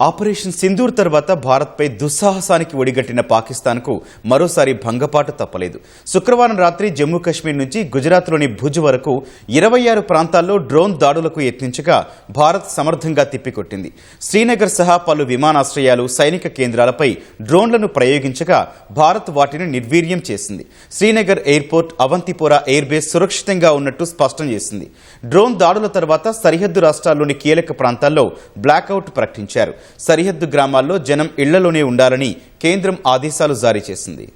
Operation Sindoor తర్వాత భారత్పై దుస్సాహసానికి ఒడిగట్టిన పాకిస్తాన్కు మరోసారి భంగపాటు తప్పలేదు. శుక్రవారం రాత్రి జమ్మూ కాశ్మీర్ నుంచి గుజరాత్లోని భుజ్ వరకు ఇరవై ఆరు ప్రాంతాల్లో డ్రోన్ దాడులకు యత్నించగా భారత్ సమర్థంగా తిప్పికొట్టింది. శ్రీనగర్ సహా పలు విమానాశ్రయాలు సైనిక కేంద్రాలపై డ్రోన్లను ప్రయోగించగా భారత్ వాటిని నిర్వీర్యం చేసింది. శ్రీనగర్ ఎయిర్పోర్ట్ అవంతిపోరా ఎయిర్బేస్ సురక్షితంగా ఉన్నట్టు స్పష్టం చేసింది. డ్రోన్ దాడుల తర్వాత సరిహద్దు రాష్ట్రాల్లోని కీలక ప్రాంతాల్లో బ్లాకౌట్ ప్రకటించారు. సరిహద్దు గ్రామాల్లో జనం ఇళ్ళలోనే ఉండాలని కేంద్రం ఆదేశాలు జారీ చేసింది.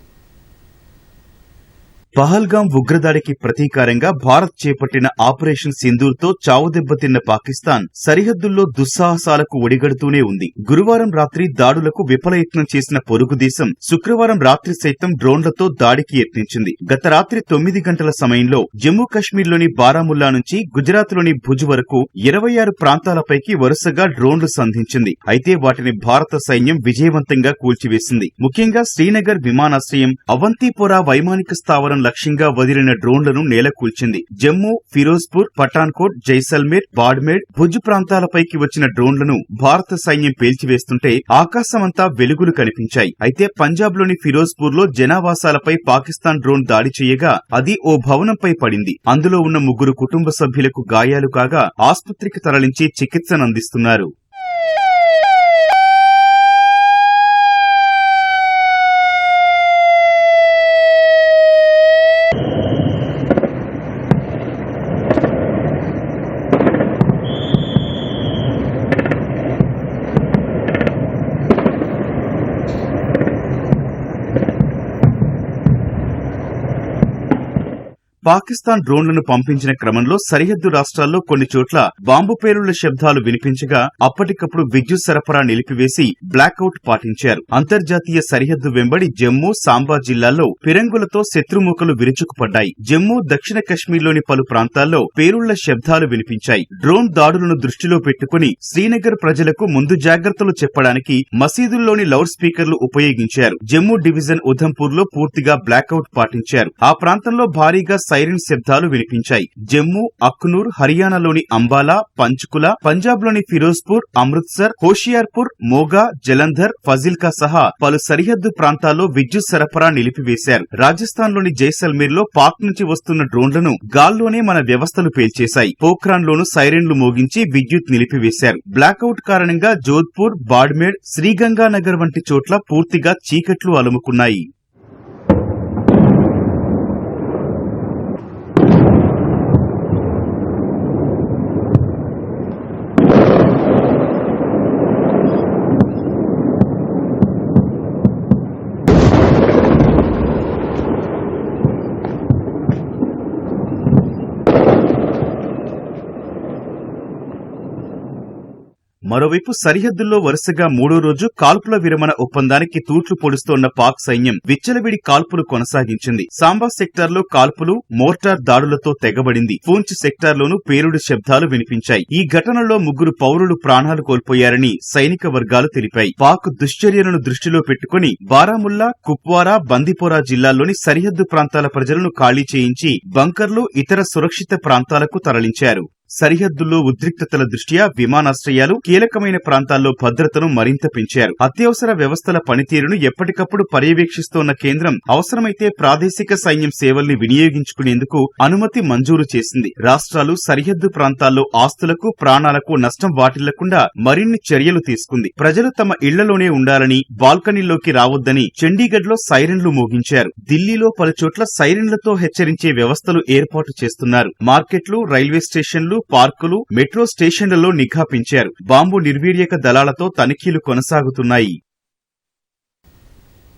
పహల్గాం ఉగ్రదాడికి ప్రతీకారంగా భారత్ చేపట్టిన ఆపరేషన్ సింధూర్తో చావుదెబ్బతిన్న పాకిస్తాన్ సరిహద్దుల్లో దుస్సాహసాలకు ఒడిగడుతూనే ఉంది. గురువారం రాత్రి దాడులకు విఫలయత్నం చేసిన పొరుగు దేశం శుక్రవారం రాత్రి సైతం డ్రోన్లతో దాడికి యత్నించింది. గత రాత్రి తొమ్మిది గంటల సమయంలో జమ్మూ కాశ్మీర్లోని బారాముల్లా నుంచి గుజరాత్లోని భుజ్ వరకు ఇరవై ఆరు ప్రాంతాలపైకి వరుసగా డ్రోన్లు సంధించింది. అయితే వాటిని భారత సైన్యం విజయవంతంగా కూల్చివేసింది. ముఖ్యంగా శ్రీనగర్ విమానాశ్రయం అవంతిపోరా వైమానిక స్థావరం లక్ష్యంగా వదిలిన డ్రోన్లను నేలకూల్చింది. జమ్మూ ఫిరోజ్పూర్ పఠాన్కోట్ జైసల్మేర్ బాడ్మేర్ భుజ్ ప్రాంతాలపైకి వచ్చిన డ్రోన్లను భారత సైన్యం పేల్చివేస్తుంటే ఆకాశమంతా వెలుగులు కనిపించాయి. అయితే పంజాబ్లోని ఫిరోజ్పూర్లో జనావాసాలపై పాకిస్తాన్ డ్రోన్ దాడి చేయగా అది ఓ భవనంపై పడింది. అందులో ఉన్న ముగ్గురు కుటుంబ సభ్యులకు గాయాలు కాగా ఆసుపత్రికి తరలించి చికిత్సనందిస్తున్నారు. పాకిస్తాన్ డ్రోన్లను పంపించిన క్రమంలో సరిహద్దు రాష్ట్రాల్లో కొన్ని చోట్ల బాంబు పేలుళ్ళ శబ్దాలు వినిపించగా అప్పటికప్పుడు విద్యుత్ సరఫరా నిలిపివేసి బ్లాకౌట్ పాటించారు. అంతర్జాతీయ సరిహద్దు వెంబడి జమ్మూ సాంబా జిల్లాల్లో ఫిరంగులతో శత్రుమూకలు విరుచుకుపడ్డాయి. జమ్మూ దక్షిణ కశ్మీర్లోని పలు ప్రాంతాల్లో పేలుళ్ళ శబ్దాలు వినిపించాయి. డ్రోన్ దాడులను దృష్టిలో పెట్టుకుని శ్రీనగర్ ప్రజలకు ముందు జాగ్రత్తలు చెప్పడానికి మసీదుల్లోని లౌడ్ స్పీకర్లు ఉపయోగించారు. జమ్మూ డివిజన్ ఉధంపూర్లో పూర్తిగా బ్లాకౌట్ పాటించారు. ఆ ప్రాంతంలో భారీగా సైరన్ శబ్దాలు వినిపించాయి. జమ్మూ అక్నూర్ హర్యానాలోని అంబాలా పంచ్కుల పంజాబ్లోని ఫిరోజ్పూర్ అమృత్సర్ హోషియార్పూర్ మోగా జలంధర్ ఫజిల్కా సహా పలు సరిహద్దు ప్రాంతాల్లో విద్యుత్ సరఫరా నిలిపివేశారు. రాజస్థాన్లోని జైసల్మీర్లో పాక్ నుంచి వస్తున్న డ్రోన్లను గాల్లోనే మన వ్యవస్థలు పేల్చేశాయి. పోఖ్రాన్లోనూ సైరన్లు మోగించి విద్యుత్ నిలిపివేశారు. బ్లాకౌట్ కారణంగా జోధ్పూర్ బాడ్మేడ్ శ్రీగంగానగర్ వంటి చోట్ల పూర్తిగా చీకట్లు అలుముకున్నాయి. మరోవైపు సరిహద్దుల్లో వరుసగా మూడో రోజు కాల్పుల విరమణ ఒప్పందానికి తూట్లు పొడుస్తోన్న పాక్ సైన్యం విచ్చలవిడి కాల్పులు కొనసాగించింది. సాంబా సెక్టార్లో కాల్పులు మోర్టార్ దాడులతో తెగబడింది. పూంచ్ సెక్టార్లోనూ పేరుడు శబ్దాలు వినిపించాయి. ఈ ఘటనలో ముగ్గురు పౌరులు ప్రాణాలు కోల్పోయారని సైనిక వర్గాలు తెలిపాయి. పాక్ దుశ్చర్యలను దృష్టిలో పెట్టుకుని బారాముల్లా కుప్వారా బందిపోరా జిల్లాల్లోని సరిహద్దు ప్రాంతాల ప్రజలను ఖాళీ చేయించి బంకర్లు ఇతర సురక్షిత ప్రాంతాలకు తరలించారు. సరిహద్దుల్లో ఉద్రిక్తతల దృష్ట్యా విమానాశ్రయాలు కీలకమైన ప్రాంతాల్లో భద్రతను మరింత పెంచారు. అత్యవసర వ్యవస్థల పనితీరును ఎప్పటికప్పుడు పర్యవేక్షిస్తోన్న కేంద్రం అవసరమైతే ప్రాదేశిక సైన్యం సేవల్ని వినియోగించుకునేందుకు అనుమతి మంజూరు చేసింది. రాష్ట్రాలు సరిహద్దు ప్రాంతాల్లో ఆస్తులకు ప్రాణాలకు నష్టం వాటిల్లకుండా మరిన్ని చర్యలు తీసుకుంది. ప్రజలు తమ ఇళ్ళలోనే ఉండాలని బాల్కనీల్లోకి రావద్దని చండీగఢ్లో సైరన్లు మోగించారు. ఢిల్లీలో పలుచోట్ల సైరన్లతో హెచ్చరించే వ్యవస్థలు ఏర్పాటు చేస్తున్నారు. మార్కెట్లు రైల్వే స్టేషన్లు పార్కులు మెట్రో స్టేషన్లలో నిఘా పెంచారు. బాంబు నిర్వీర్యక దళాలతో తనిఖీలు కొనసాగుతున్నాయి.